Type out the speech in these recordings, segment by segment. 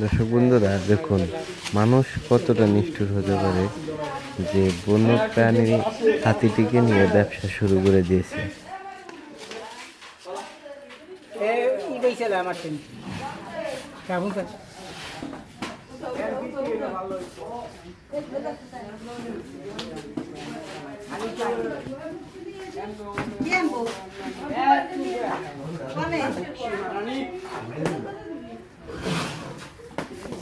দর্শক বন্ধুরা, দেখুন, মানুষ কতটা নিষ্ঠুর হতে পারে যে বন্য প্রাণী হাতিটিকে নিয়ে ব্যবসা শুরু করে দিয়েছে.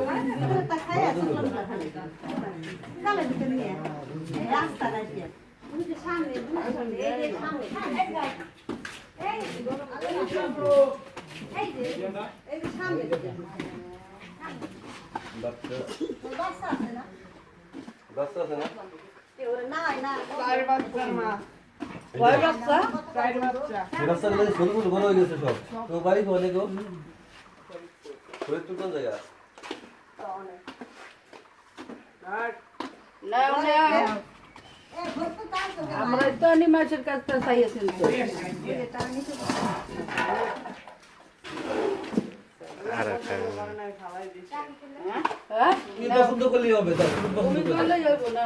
মা তা খাই আছে কালে দিকে নিয়ে রাস্তা রাখে ওই যে সামনে এই যে সামনে এই গাই এই এই যে এই যে সামনে। দিকে বাচ্চা না না কয় বাচ্চা। রাস্তাগুলো ছোট ছোট বড় হয়ে গেছে সব তো বাড়ি কোনে গো? ফরিদপুর কোন জায়গা তো আমরা তো অনেক মাছের কাছটা চাইয়েছেন তো এটা নিচে আর একটা হ্যাঁ তুমি পছন্দ করলেই হবে তার তুমি পছন্দ তুমি করলে করলে যাবো না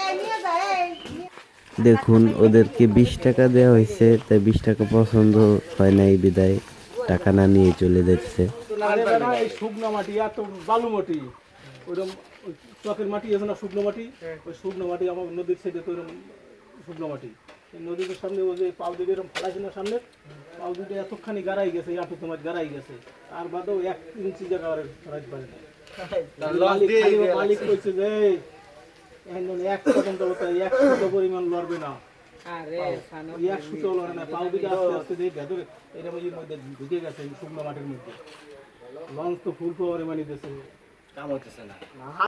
এই নিয়ে যা এই দেখুন ওদেরকে বিশ টাকা দেওয়া হয়েছে তাই বিশ টাকা পছন্দ হয় না এই বিদায়। টাকা না নিয়ে চলে যাচ্ছে। আরে এই শুকনো মাটি এত বালু মাটি ওইরকম চকের মাটি আছে না শুকনো মাটি ওই শুকনো মাটি আমার নদীর সাইডে তো ওইরকম শুকনো মাটি এই নদীর সামনে ওই যে পাও দিকে এরকম ফালাইছে না সামনে পাও দিকে এতখানি গাড়াই গেছে এত তোমার গাড়াই গেছে আর বাদেও এক ইঞ্চি জায়গা আর রাখতে পারে না মালিক কইছে যে এখন এক পর্যন্ত এক সুতো পরিমাণ লড়বে না। এক সুতো লড়ে না পাও দিকে আস্তে আস্তে যে ভেতরে এরকম ইয়ের মধ্যে ঢুকে গেছে শুকনো মাটির মধ্যে। লঞ্চ তো ফুল পাওয়ারে মানি দিয়েছে।